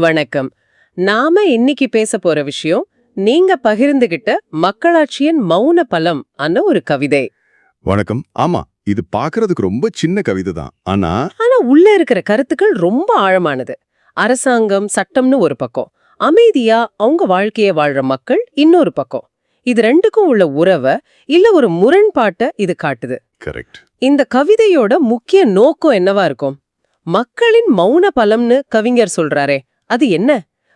வணக்கம். நாம இன்னைக்கு பேச போற விஷயம் நீங்க பகிர்ந்துகிட்ட மக்களாட்சியின் மௌன பலம் அன்ன ஒரு கவிதை. வணக்கம். ஆமா இது பார்க்கிறதுக்கு ரொம்ப சின்ன கவிதை தான் ஆனா ஆனா உள்ள இருக்கிற கருத்துக்கள் ரொம்ப ஆழமானது. அரசாங்கம் சட்டம்னு ஒரு பக்கம். அமைதியா அவங்க வாழ்க்கைய வாழ்ற மக்கள் இன்னொரு பக்கம். இது ரெண்டுக்கும் உள்ள உறவை இல்ல ஒரு முரண்பாட்டை இது காட்டுது. கரெக்ட். இந்த கவிதையோட முக்கிய நோக்கம் என்னவா இருக்கும்? மக்களின் மௌன பலம்னு கவிஞர் சொல்றாரே அது என்ன?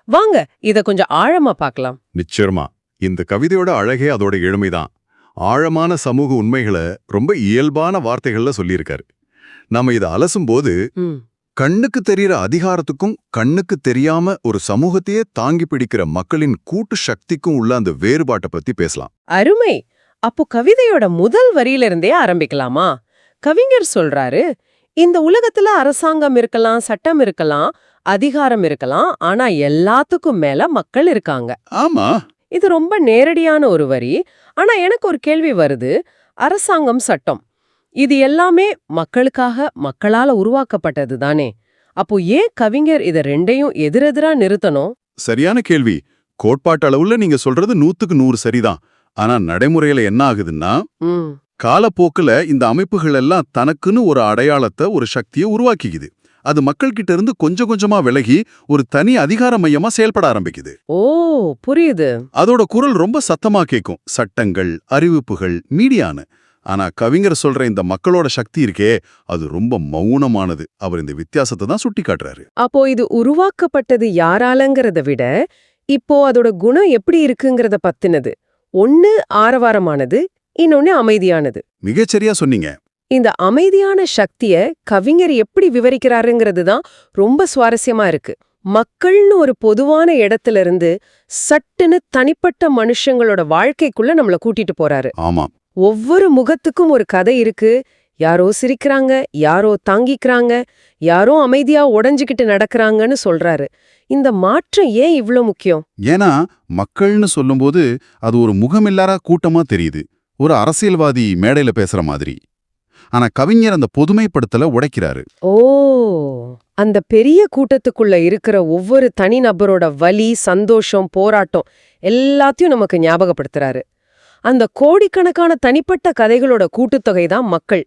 வாங்க இத கொஞ்சம் ஆழமா பார்க்கலாம். நிச்சயமா. இந்த கவிதையோட அழகே அதோட எளிமைதான். ஆழமான சமூக உண்மைகளை ரொம்ப இயல்பான வார்த்தைகள்ல சொல்லியிருக்காரு. நாம இதை அலசும்போது ம். கண்ணுக்கு தெரியற அதிகாரத்துக்கும் கண்ணுக்கு தெரியாம ஒரு சமூகத்தையே தாங்கி பிடிக்கிற மக்களின் கூட்டு சக்திக்கும் உள்ள அந்த வேறுபாட்டை பத்தி பேசலாம். அருமை! அப்போ கவிதையோட முதல் வரியில இருந்தே ஆரம்பிக்கலாமா? கவிஞர் சொல்றாரு இந்த உலகத்துல அரசாங்கம் இருக்கலாம் சட்டம் இருக்கலாம் அதிகாரம் இருக்கலாம் ஆனா எல்லாத்துக்கும் மேல மக்கள் இருக்காங்க. ஆமா. இது ரொம்ப நேரடியான ஒரு வரி. ஆனா எனக்கு ஒரு கேள்வி வருது. அரசாங்கம் சட்டம் இது எல்லாமே மக்களுக்காக மக்களால உருவாக்கப்பட்டது தானே? அப்போ ஏன் கவிஞர் இத ரெண்டையும் எதிரெதிரா நிறுத்தணும்? சரியான கேள்வி. கோட்பாட்டு அளவுல நீங்க சொல்றது நூத்துக்கு நூறு சரிதான். ஆனா நடைமுறையில என்ன ஆகுதுன்னா காலப்போக்குல இந்த அமைப்புகள் எல்லாம் தனக்குன்னு ஒரு அடையாளத்தை ஒரு சக்தியை உருவாக்கிக்குது. அது மக்கள்கிட்ட இருந்து கொஞ்சம் கொஞ்சமா விலகி ஒரு தனி அதிகார மையமா செயல்பட ஆரம்பிக்குது. ஓ புரியுது. அதோட குரல் ரொம்ப சத்தமா கேட்கும் சட்டங்கள் அறிவிப்புகள் மீடியான்னு. ஆனா கவிஞர் சொல்ற இந்த மக்களோட சக்தி இருக்கே அது ரொம்ப மௌனமானது. அவர் இந்த வித்தியாசத்தை தான் சுட்டி காட்டுறாரு அப்போ இது உருவாக்கப்பட்டது யாராலங்கிறத விட இப்போ அதோட குணம் எப்படி இருக்குங்கிறத பத்தினது. ஒண்ணு ஆரவாரமானது இன்னொன்னு அமைதியானது. மிகச்சரியா சொன்னீங்க. இந்த அமைதியான சக்திய கவிஞர் எப்படி விவரிக்கிறாருங்கிறது தான் ரொம்ப சுவாரஸ்யமா இருக்கு. மக்கள்னு ஒரு பொதுவான இடத்துல இருந்து சட்டுன்னு தனிப்பட்ட மனுஷங்களோட வாழ்க்கைக்குள்ள நம்மள கூட்டிட்டு போறாரு. ஆமா. ஒவ்வொரு முகத்துக்கும் ஒரு கதை இருக்கு. யாரோ சிரிக்கிறாங்க யாரோ தாங்கிக்கிறாங்க யாரோ அமைதியா உடைஞ்சுக்கிட்டு நடக்கறாங்கன்னு சொல்றாரு. இந்த மாற்றம் ஏன் இவ்ளோ முக்கியம்? ஏன்னா மக்கள்னு சொல்லும்போது அது ஒரு முகமில்லாத கூட்டமா தெரியுது. ஒரு அரசியல்வாதி மேடையில பேசுற மாதிரி. ஆனா கவிஞர் அந்த பொதுமைப்படுத்தல உடைக்கிறாரு. ஓ அந்த பெரிய கூட்டத்துக்குள்ள இருக்கிற ஒவ்வொரு தனிநபரோட வலி சந்தோஷம் போராட்டம் எல்லாத்தையும் நமக்கு ஞாபகப்படுத்துறாரு. அந்த கோடிக்கணக்கான தனிப்பட்ட கதைகளோட கூட்டுத்தொகை தான் மக்கள்.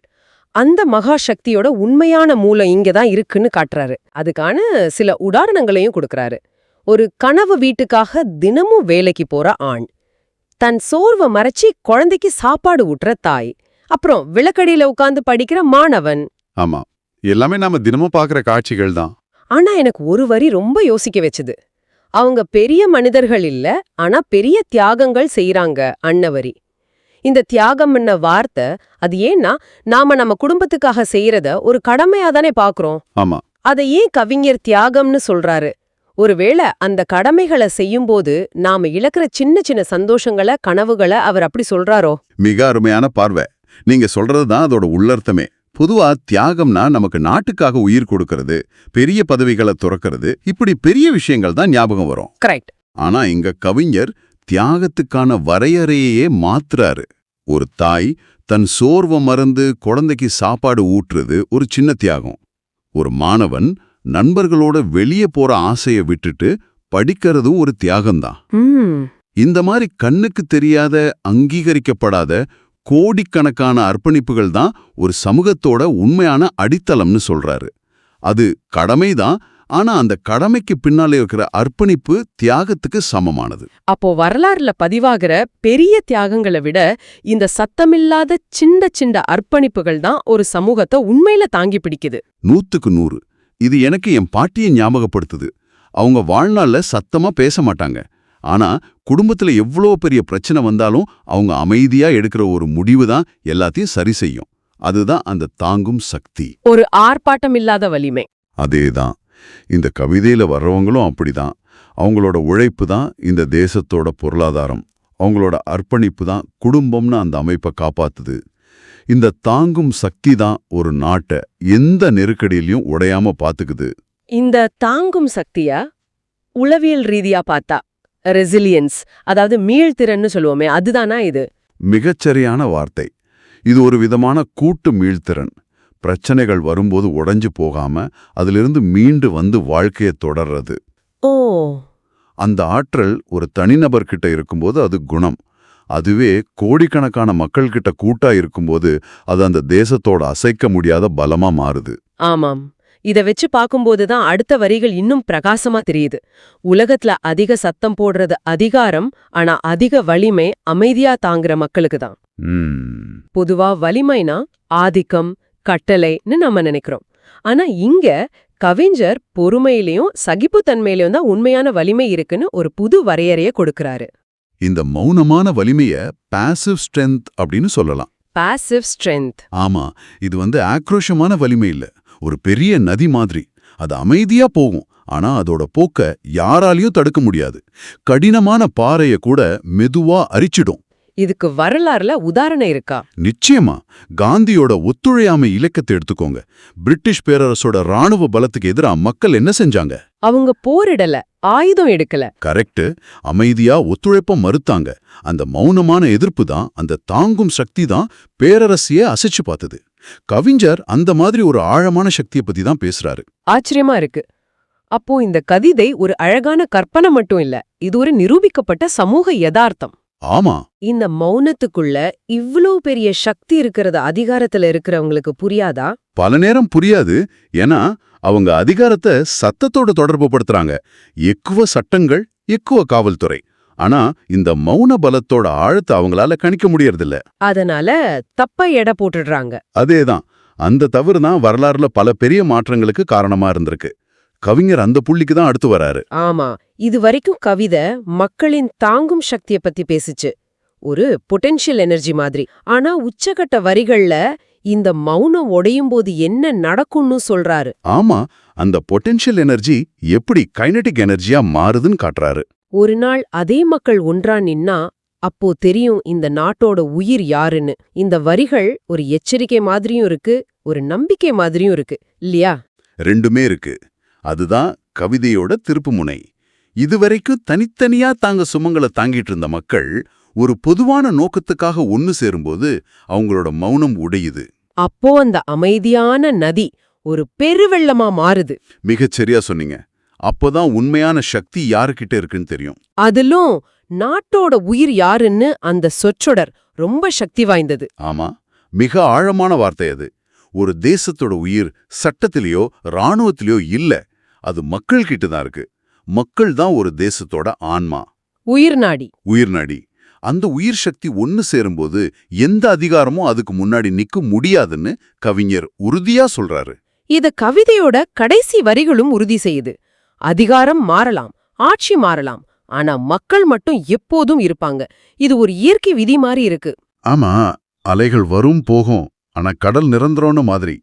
அந்த மகா சக்தியோட உண்மையான மூலம் இங்க தான் இருக்குன்னு காட்டுறாரு. அதுக்கான சில உதாரணங்களையும் கொடுக்கறாரு. ஒரு கனவு வீட்டுக்காக தினமும் வேலைக்கு போற ஆண். தன் சோர்வை மறைச்சி குழந்தைக்கு சாப்பாடு ஊட்டுற தாய். அப்புறம் விளக்கடியில உட்கார்ந்து படிக்கிற மாணவன். ஆமா. எல்லாமே நாம தினமும் பாக்குற காட்சிகள் தான். ஆனா எனக்கு ஒரு வரி ரொம்ப யோசிக்க வச்சுது. அவங்க பெரிய மனிதர்கள் இல்ல ஆனா பெரிய தியாகங்கள் செய்யறாங்க அன்னவரி. இந்த தியாகம்ன வார்த்தை அது ஏன்னா நாம நம்ம குடும்பத்துக்காக செய்யறத ஒரு கடமையா தானே பாக்குறோம். ஆமா. அதை ஏன் கவிஞர் தியாகம்னு சொல்றாரு? ஒருவேளை அந்த கடமைகளை செய்யும்போது நாம இழக்கிற சின்ன சின்ன சந்தோஷங்களை கனவுகளை அவர் அப்படி சொல்றாரோ? மிக அருமையான பார்வை. நீங்க சொல்றது தான் அதோட உள்ளர்த்தமே. பொதுவா தியாகம்னா நமக்கு நாட்டுக்காக உயிர் கொடுக்கறது பெரிய பதவிகளை துறக்கிறது இப்படி பெரிய விஷயங்கள் தான் ஞாபகம் வரும். கரெக்ட் ஆனா இங்க கவிஞர் தியாகத்துக்கான வரையறையே மாத்துறாரு. ஒரு தாய் தன் சோர்வை மறந்து குழந்தைக்கு சாப்பாடு ஊட்டுறது ஒரு சின்ன தியாகம். ஒரு மாணவன் நண்பர்களோட வெளியே போற ஆசைய விட்டுட்டு படிக்கிறதும் ஒரு தியாகம்தான். இந்த மாதிரி கண்ணுக்கு தெரியாத அங்கீகரிக்கப்படாத கோடிக்கணக்கான அர்ப்பணிப்புகள் தான் ஒரு சமூகத்தோட உண்மையான அடித்தளம்னு சொல்றாரு. அது கடமைதான் ஆனா அந்த கடமைக்கு பின்னால இருக்கிற அர்ப்பணிப்பு தியாகத்துக்கு சமமானது. அப்போ வரலாறுல பதிவாகிற பெரிய தியாகங்களை விட இந்த சத்தமில்லாத சின்ன சின்ன அர்ப்பணிப்புகள் தான் ஒரு சமூகத்தை உண்மையில தாங்கி பிடிக்குது. நூத்துக்கு நூறு. இது எனக்கு என் பாட்டியை ஞாபகப்படுத்துது. அவங்க வாழ்நாள்ல சத்தமா பேச மாட்டாங்க. ஆனா குடும்பத்துல எவ்வளோ பெரிய பிரச்சனை வந்தாலும் அவங்க அமைதியா எடுக்கிற ஒரு முடிவு தான் எல்லாத்தையும் சரி செய்யும். அதுதான் அந்த தாங்கும் சக்தி. ஒரு ஆர்ப்பாட்டம் இல்லாத வலிமை. அதேதான் இந்த கவிதையில வர்றவங்களும் அப்படிதான். அவங்களோட உழைப்பு தான் இந்த தேசத்தோட பொருளாதாரம். அவங்களோட அர்ப்பணிப்பு தான் குடும்பம்னு அந்த அமைப்பை காப்பாத்துது. இந்த தாங்கும் சக்தி தான் ஒரு நாட்டை எந்த நெருக்கடியிலையும் உடையாம பாத்துக்குது இந்த தாங்கும் சக்தியா உளவியல் ரீதியா பார்த்தா ரெசிலியன்ஸ் அதாவது மீள்திறன்னு சொல்லுவோமே அதுதானா இது? மிகச்சரியான வார்த்தை. இது ஒரு விதமான கூட்டு மீள்திறன் பிரச்சனைகள் வரும்போது உடைஞ்சு போகாம அதிலிருந்து மீண்டு வந்து வாழ்க்கையை தொடர்றது. ஓ. அந்த ஆற்றல் ஒரு தனிநபர்கிட்ட இருக்கும்போது அது குணம். அதுவே கோடிக்கணக்கான மக்கள்கிட்ட கூட்டா இருக்கும்போது அது அந்த தேசத்தோட அசைக்க முடியாத பலமா மாறுது. ஆமாம். இத வச்சு பாக்கும்போது தான் அடுத்த வரிகள் இன்னும் பிரகாசமா தெரியுது. உலகத்துல அதிக சத்தம் போடுறது அதிகாரம் ஆனா அதிக வலிமை அமைதியா தாங்குற மக்களுக்கு தான். பொதுவா வலிமைனா ஆதிக்கம் கட்டளைன்னு நம்ம நினைக்கிறோம். ஆனா இங்க கவிஞர் பொறுமையிலயும் சகிப்புத்தன்மையிலயும் தான் உண்மையான வலிமை இருக்குன்னு ஒரு புது வரையறைய கொடுக்கறாரு. இந்த மௌனமான வலிமைய பாசிவ் ஸ்ட்ரென்த் அப்படின்னு சொல்லலாம். பாசிவ் ஸ்ட்ரென்த் ஆமா இது வந்து ஆக்ரோஷமான வலிமை இல்ல. ஒரு பெரிய நதி மாதிரி. அது அமைதியா போகும். ஆனா அதோட போக்க யாராலையும் தடுக்க முடியாது. கடினமான பாறைய கூட மெதுவா அரிச்சிடும். இதுக்கு வரலாறுல உதாரணம் இருக்கா? நிச்சயமா. காந்தியோட ஒத்துழையாமை இலக்கத்தை எடுத்துக்கோங்க. பிரிட்டிஷ் பேரரசோட ராணுவ பலத்துக்கு எதிரா மக்கள் என்ன செஞ்சாங்க? அவங்க போரிடல ஆயுதம் எடுக்கல. கரெக்ட் அமைதியா ஒத்துழைப்ப மறுத்தாங்க. அந்த மௌனமான எதிர்ப்பு தான் அந்த தாங்கும் சக்தி தான் பேரரசியே அசைச்சு பார்த்தது. கவிஞர் அந்த மாதிரி ஒரு ஆழமான சக்தியை பத்தி தான் பேசுறாரு. ஆச்சரியமா இருக்கு. அப்போ இந்த கவிதை ஒரு அழகான கற்பனை மட்டும் இல்ல இது ஒரு நிரூபிக்கப்பட்ட சமூக யதார்த்தம். ஆமா. இந்த மௌனத்துக்குள்ள இவ்ளோ பெரிய சக்தி இருக்கிறது அதிகாரத்துல இருக்கிறவங்களுக்கு புரியாதா? பல நேரம் புரியாது. ஏன்னா அவங்க அதிகாரத்தை சத்தத்தோட தொடர்பு படுத்துறாங்க எக்குவ சட்டங்கள் எக்குவ காவல்துறை. ஆனா இந்த மௌன பலத்தோட ஆழத்தை அவங்களால கணிக்க முடியறதில்ல. அதனால தப்ப எடை போட்டுடுறாங்க. அதேதான். அந்த தவறு தான் வரலாறுல பல பெரிய மாற்றங்களுக்கு காரணமா இருந்திருக்கு. கவிஞர் அந்த புள்ளிக்கு தான் அடுத்து வராரு. ஆமா. இது வரைக்கும் கவிதை மக்களின் தாங்கும் சக்திய பத்தி பேசுச்சு. ஒரு பொட்டென்ஷியல் எனர்ஜி மாதிரி. ஆனா உச்சகட்ட வரிகள்ல இந்த மௌனம் உடையும் போது என்ன நடக்கும்னு சொல்றாரு. ஆமா அந்த பொட்டென்ஷியல் எனர்ஜி எப்படி கைனடிக் எனர்ஜியா மாறுதுன்னு காட்டுறாரு. ஒரு நாள் அதே மக்கள் ஒன்றா நின்னா அப்போ தெரியும் இந்த நாட்டோட உயிர் யாருன்னு. இந்த வரிகள் ஒரு எச்சரிக்கை மாதிரியும் இருக்கு ஒரு நம்பிக்கை மாதிரியும் இருக்கு இல்லையா? ரெண்டுமே இருக்கு. அதுதான் கவிதையோட திருப்புமுனை இதுவரைக்கும் தனித்தனியா தாங்க சுமங்களை தாங்கிட்டு இருந்த மக்கள் ஒரு பொதுவான நோக்கத்துக்காக ஒன்னு சேரும்போது அவங்களோட மௌனம் உடையுது. அப்போ அந்த அமைதியான நதி ஒரு பெருவெள்ளமா மாறுது. மிகச் சரியா சொன்னீங்க. அப்போதான் உண்மையான சக்தி யாருக்கிட்ட இருக்குன்னு தெரியும். அதிலும் நாட்டோட உயிர் யாருன்னு அந்த சொற்றொடர் ரொம்ப சக்தி வாய்ந்தது. ஆமா. மிக ஆழமான வார்த்தை அது. ஒரு தேசத்தோட உயிர் சட்டத்திலேயோ ராணுவத்திலேயோ இல்ல. அது மக்கள் கிட்ட தான் இருக்கு. மக்கள் தான் ஒரு தேசத்தோட ஆன்மா. உயிர் நாடி. உயிர் நாடி. அந்த உயிர் சக்தி ஒன்னு சேரும்போது எந்த அதிகாரமும் அதுக்கு முன்னாடி நிக்க முடியாதுன்னு கவிஞர் உறுதியா சொல்றாரு. இத கவிதையோட கடைசி வரிகளும் உறுதி செய்யுது. அதிகாரம் மாறலாம் ஆட்சி மாறலாம் ஆனா மக்கள் மட்டும் எப்போதும் இருப்பாங்க. இது ஒரு இயற்கை விதி மாதிரி இருக்கு. ஆமா அலைகள் வரும் போகும் ஆனா கடல் நிரந்தரம்னு மாதிரி.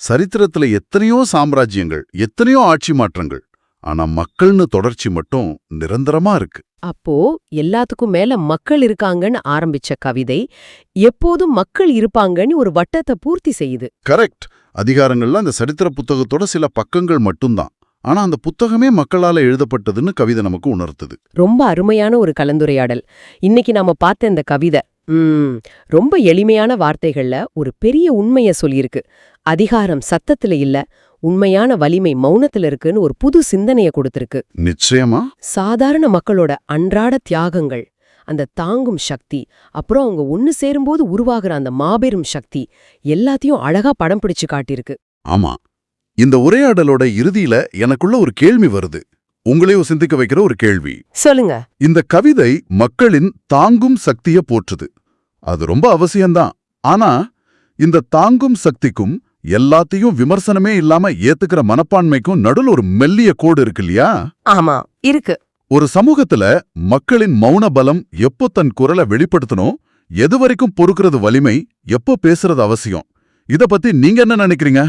சரித்திரத்துல எத்தனையோ சாம்ராஜ்யங்கள் எத்தனையோ ஆட்சி மாற்றங்கள் ஆனா மக்கள்னு தொடர்ச்சி மட்டும் நிரந்தரமா இருக்கு. அப்போ எல்லாத்துக்கும் மேல மக்கள் இருக்காங்கன்னு ஆரம்பிச்ச கவிதை எப்போதும் மக்கள் இருப்பாங்கன்னு ஒரு வட்டத்தை பூர்த்தி செய்யுது. கரெக்ட். அதிகாரங்கள்ல அந்த சரித்திர புத்தகத்தோட சில பக்கங்கள் மட்டும்தான். ஆனா அந்த புத்தகமே மக்களால எழுதப்பட்டதுன்னு கவிதை நமக்கு உணர்த்துது. ரொம்ப அருமையான ஒரு கலந்துரையாடல். இன்னைக்கு நாம பார்த்த இந்த கவிதை ம் ரொம்ப எளிமையான வார்த்தைகள்ல ஒரு பெரிய உண்மைய சொல்லியிருக்கு. அதிகாரம் சத்தத்துல இல்ல உண்மையான வலிமை மௌனத்துல இருக்குன்னு ஒரு புது சிந்தனைய கொடுத்திருக்கு. நிச்சயமா? சாதாரண மக்களோட அன்றாட தியாகங்கள் அந்த தாங்கும் சக்தி அப்புறம் அவங்க ஒன்னு சேரும்போது உருவாகிற அந்த மாபெரும் சக்தி எல்லாத்தையும் அழகா படம் பிடிச்சு காட்டியிருக்கு. ஆமா. இந்த உரையாடலோட இறுதியில எனக்குள்ள ஒரு கேள்வி வருது. உங்களையும் சிந்திக்க வைக்கிற ஒரு கேள்வி. சொல்லுங்க. இந்த கவிதை மக்களின் தாங்கும் சக்திய போற்றுது. அது ரொம்ப அவசியம்தான். ஆனா இந்த தாங்கும் சக்திக்கும் எல்லாத்தையும் விமர்சனமே இல்லாம ஏத்துக்கிற மனப்பான்மைக்கும் நடுல ஒரு மெல்லிய கோடு இருக்கு இல்லையா? ஆமா இருக்கு. ஒரு சமூகத்துல மக்களின் மௌன பலம் எப்போ தன் குரலை வெளிப்படுத்தணும் எது வரைக்கும் பொறுக்கிறது வலிமை எப்போ பேசுறது அவசியம்? இத பத்தி நீங்க என்ன நினைக்கிறீங்க?